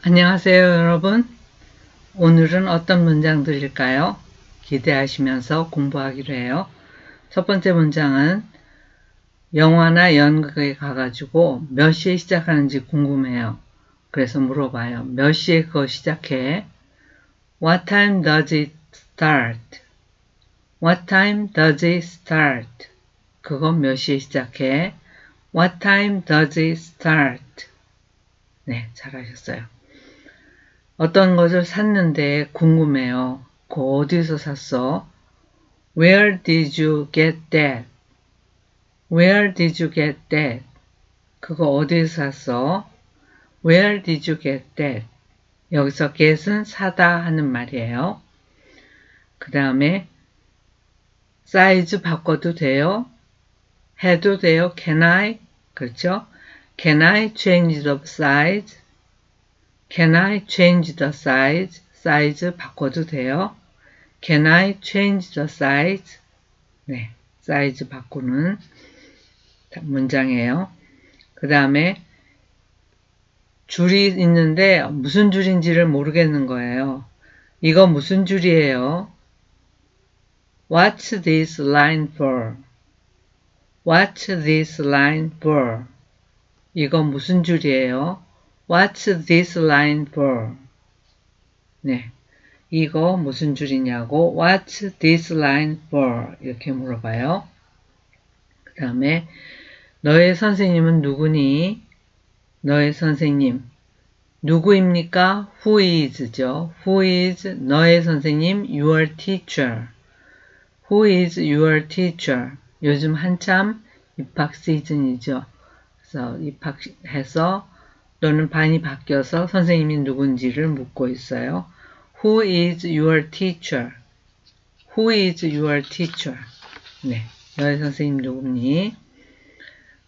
안녕하세요, 여러분. 오늘은 어떤 문장들일까요? 기대하시면서 공부하기로 해요. 첫 번째 문장은 영화나 연극에 가가지고 몇 시에 시작하는지 궁금해요. 그래서 물어봐요. 몇 시에 그거 시작해? What time does it start? What time does it start? 그거 몇 시에 시작해? What time does it start? 네, 잘하셨어요. 어떤 것을 샀는데 궁금해요. 그 어디서 샀어? Where did you get that? Where did you get that? 그거 어디서 샀어? Where did you get that? 여기서 get은 사다 하는 말이에요. 그 다음에 사이즈 바꿔도 돼요? 해도 돼요? Can I? 그렇죠? Can I change the size? Can I change the size? 사이즈 바꿔도 돼요? Can I change the size? 네, 사이즈 바꾸는 문장이에요. 그 다음에 줄이 있는데 무슨 줄인지를 모르겠는 거예요. 이거 무슨 줄이에요? What's this line for? What's this line for? 이거 무슨 줄이에요? What's this line for? 네. 이거 무슨 줄이냐고 What's this line for? 이렇게 물어봐요. 그 다음에 너의 선생님은 누구니? 너의 선생님 누구입니까? Who is죠. Who is 너의 선생님? Your teacher. Who is your teacher? 요즘 한참 입학 시즌이죠. 그래서 입학해서 또는 반이 바뀌어서 선생님이 누군지를 묻고 있어요. Who is your teacher? Who is your teacher? 네, 너의 선생님 누구니?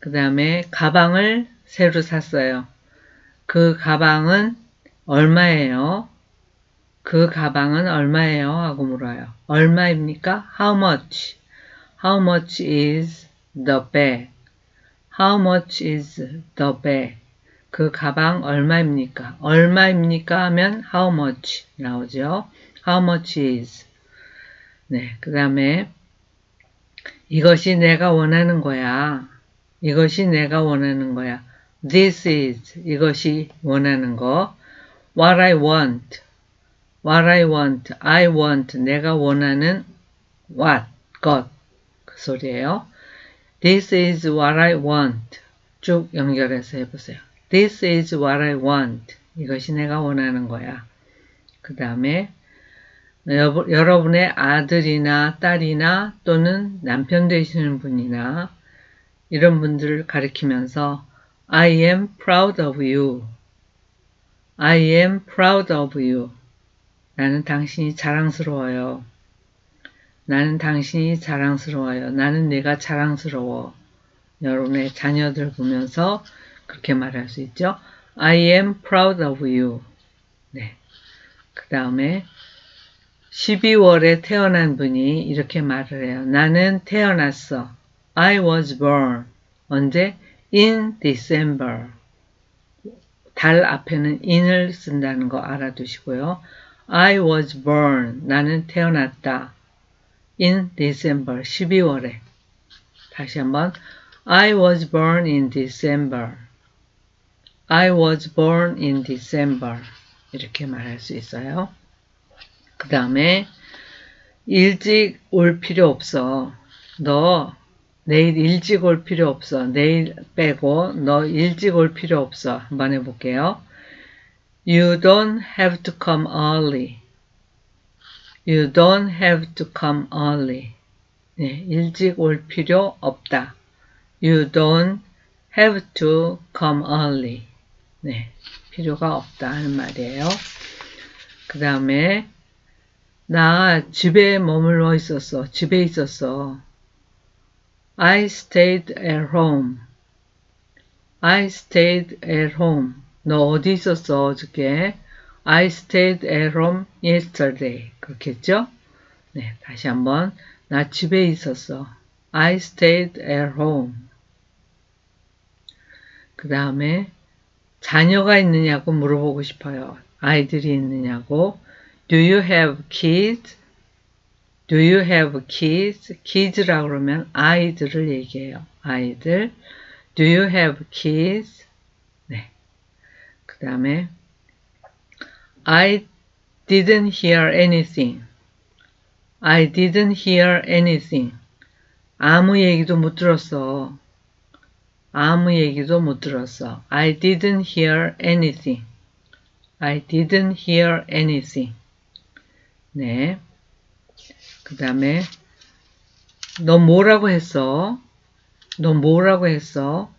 그 다음에 가방을 새로 샀어요. 그 가방은 얼마예요? 그 가방은 얼마예요? 하고 물어요. 얼마입니까? How much? How much is the bag? How much is the bag? 그 가방 얼마입니까? 얼마입니까? 하면 how much 나오죠. How much is. 네, 그 다음에 이것이 내가 원하는 거야. 이것이 내가 원하는 거야. This is 이것이 원하는 거. What I want. What I want. I want. 내가 원하는 what. 것. 그 소리예요. This is what I want. 쭉 연결해서 해보세요. This is what I want. 이것이 내가 원하는 거야. 그 다음에 여러분의 아들이나 딸이나 또는 남편 되시는 분이나 이런 분들을 가리키면서 I am proud of you. I am proud of you. 나는 당신이 자랑스러워요. 나는 당신이 자랑스러워요. 나는 내가 자랑스러워. 여러분의 자녀들 보면서 그렇게 말할 수 있죠. I am proud of you. 네. 그 다음에 12월에 태어난 분이 이렇게 말을 해요. 나는 태어났어. I was born. 언제? In December. 달 앞에는 in을 쓴다는 거 알아두시고요. I was born. 나는 태어났다. In December. 12월에. 다시 한번. I was born in December. I was born in December. 이렇게 말할 수 있어요. 그 다음에 일찍 올 필요 없어. 너 내일 일찍 올 필요 없어. 내일 빼고 너 일찍 올 필요 없어. 한번 해볼게요. You don't have to come early. You don't have to come early. 네, 일찍 올 필요 없다. You don't have to come early. 네, 필요가 없다 하는 말이에요. 그 다음에 나 집에 머물러 있었어. 집에 있었어. I stayed at home. I stayed at home. 너 어디 있었어 어저께? I stayed at home yesterday. 그렇겠죠? 네, 다시 한번. 나 집에 있었어. I stayed at home. 그 다음에 자녀가 있느냐고 물어보고 싶어요. 아이들이 있느냐고. Do you have kids? Do you have kids? kids라고 그러면 아이들을 얘기해요. 아이들. Do you have kids? 네. 그 다음에 I didn't hear anything. I didn't hear anything. 아무 얘기도 못 들었어. 아무 얘기도 못 들었어. I didn't hear anything. I didn't hear anything. 네. 그 다음에 너 뭐라고 했어? 너 뭐라고 했어?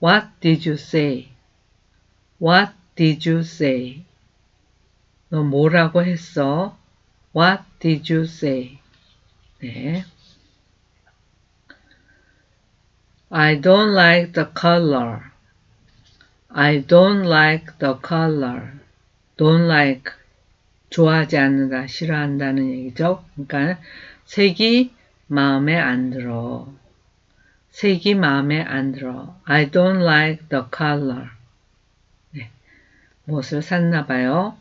What did you say? What did you say? 너 뭐라고 했어? What did you say? 네. I don't like the color. I don't like the color. don't like 좋아하지 않는다, 싫어한다는 얘기죠. 그러니까 색이 마음에 안 들어. 색이 마음에 안 들어. I don't like the color. 네. 무엇을 샀나 봐요.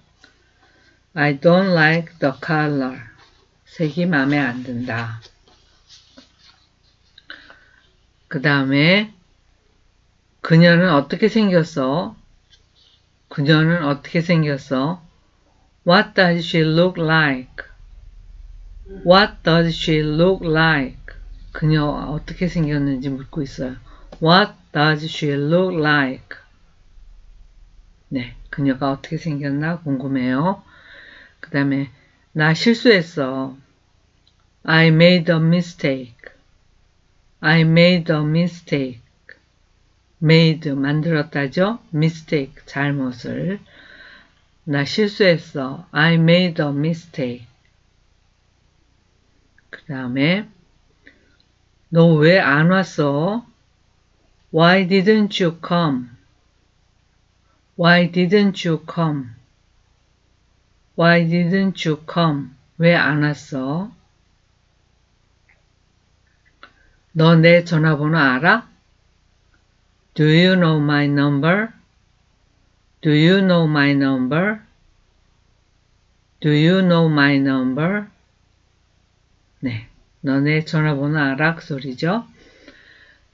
I don't like the color. 색이 마음에 안 든다. 그 다음에 그녀는 어떻게 생겼어? 그녀는 어떻게 생겼어? What does she look like? What does she look like? 그녀 어떻게 생겼는지 묻고 있어요. What does she look like? 네, 그녀가 어떻게 생겼나 궁금해요. 그 다음에 나 실수했어. I made a mistake. I made a mistake. made 만들었다죠. mistake 잘못을. 나 실수했어. I made a mistake. 그 다음에 너 왜 안 왔어? Why didn't you come? Why didn't you come? Why didn't you come? 왜 안 왔어? 너 내 전화번호 알아? Do you know my number? Do you know my number? Do you know my number? 네, 너네 전화번호 알아? 그 소리죠.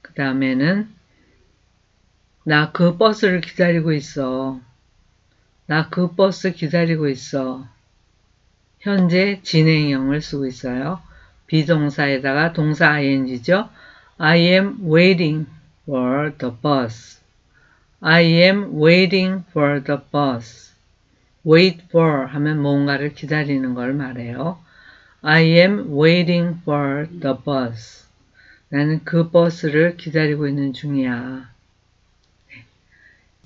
그 다음에는 나 그 버스를 기다리고 있어. 나 그 버스 기다리고 있어. 현재 진행형을 쓰고 있어요. 비동사에다가 동사 ing죠. I am waiting for the bus. I am waiting for the bus. wait for 하면 뭔가를 기다리는 걸 말해요. I am waiting for the bus. 나는 그 버스를 기다리고 있는 중이야.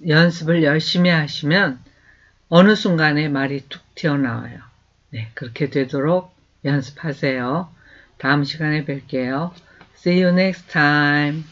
연습을 열심히 하시면 어느 순간에 말이 툭 튀어나와요. 네, 그렇게 되도록 연습하세요. 다음 시간에 뵐게요. See you next time.